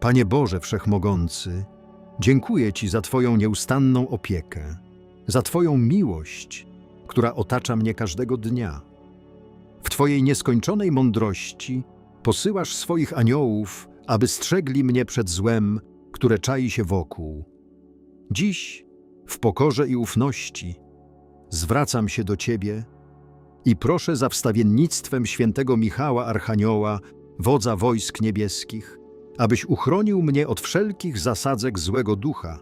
Panie Boże Wszechmogący, dziękuję Ci za Twoją nieustanną opiekę, za Twoją miłość, która otacza mnie każdego dnia. W Twojej nieskończonej mądrości posyłasz swoich aniołów, aby strzegli mnie przed złem, które czai się wokół. Dziś, w pokorze i ufności, zwracam się do Ciebie i proszę za wstawiennictwem świętego Michała Archanioła, wodza wojsk niebieskich, abyś uchronił mnie od wszelkich zasadzek złego ducha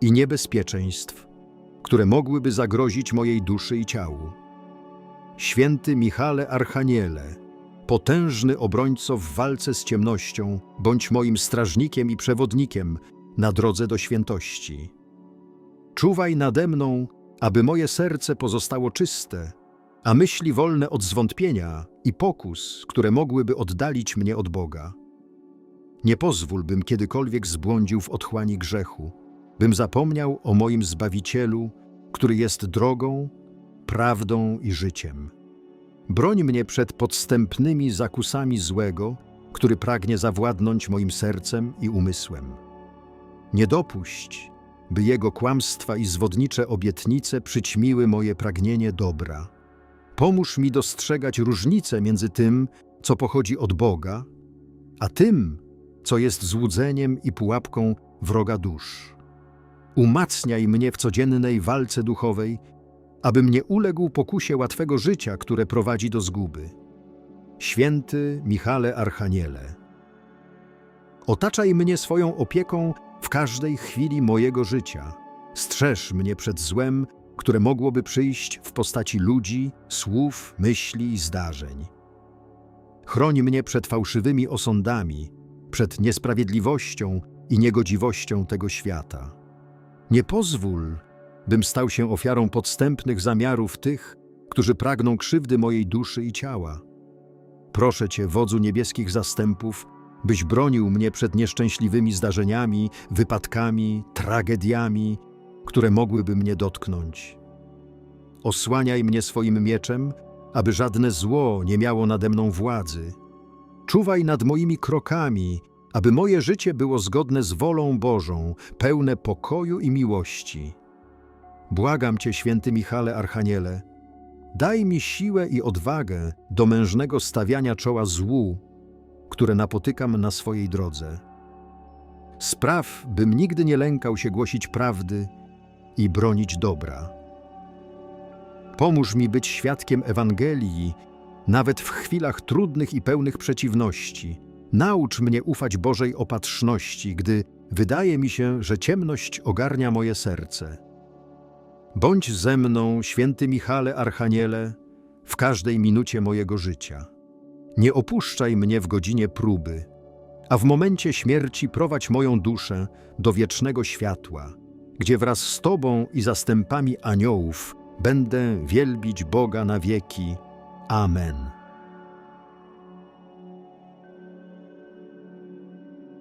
i niebezpieczeństw, które mogłyby zagrozić mojej duszy i ciału. Święty Michale Archaniele, potężny obrońco w walce z ciemnością, bądź moim strażnikiem i przewodnikiem na drodze do świętości. Czuwaj nade mną, aby moje serce pozostało czyste, a myśli wolne od zwątpienia i pokus, które mogłyby oddalić mnie od Boga. Nie pozwól, bym kiedykolwiek zbłądził w otchłani grzechu, bym zapomniał o moim Zbawicielu, który jest drogą, prawdą i życiem. Broń mnie przed podstępnymi zakusami złego, który pragnie zawładnąć moim sercem i umysłem. Nie dopuść, by jego kłamstwa i zwodnicze obietnice przyćmiły moje pragnienie dobra. Pomóż mi dostrzegać różnicę między tym, co pochodzi od Boga, a tym, co jest złudzeniem i pułapką wroga dusz. Umacniaj mnie w codziennej walce duchowej, abym nie uległ pokusie łatwego życia, które prowadzi do zguby. Święty Michale Archaniele, otaczaj mnie swoją opieką w każdej chwili mojego życia. Strzeż mnie przed złem, które mogłoby przyjść w postaci ludzi, słów, myśli i zdarzeń. Chroń mnie przed fałszywymi osądami, przed niesprawiedliwością i niegodziwością tego świata. Nie pozwól, bym stał się ofiarą podstępnych zamiarów tych, którzy pragną krzywdy mojej duszy i ciała. Proszę Cię, wodzu niebieskich zastępów, byś bronił mnie przed nieszczęśliwymi zdarzeniami, wypadkami, tragediami, które mogłyby mnie dotknąć. Osłaniaj mnie swoim mieczem, aby żadne zło nie miało nade mną władzy. Czuwaj nad moimi krokami, aby moje życie było zgodne z wolą Bożą, pełne pokoju i miłości. Błagam Cię, święty Michale Archaniele, daj mi siłę i odwagę do mężnego stawiania czoła złu, które napotykam na swojej drodze. Spraw, bym nigdy nie lękał się głosić prawdy i bronić dobra. Pomóż mi być świadkiem Ewangelii, nawet w chwilach trudnych i pełnych przeciwności. Naucz mnie ufać Bożej opatrzności, gdy wydaje mi się, że ciemność ogarnia moje serce. Bądź ze mną, święty Michale Archaniele, w każdej minucie mojego życia. Nie opuszczaj mnie w godzinie próby, a w momencie śmierci prowadź moją duszę do wiecznego światła, gdzie wraz z Tobą i zastępami aniołów będę wielbić Boga na wieki. Amen.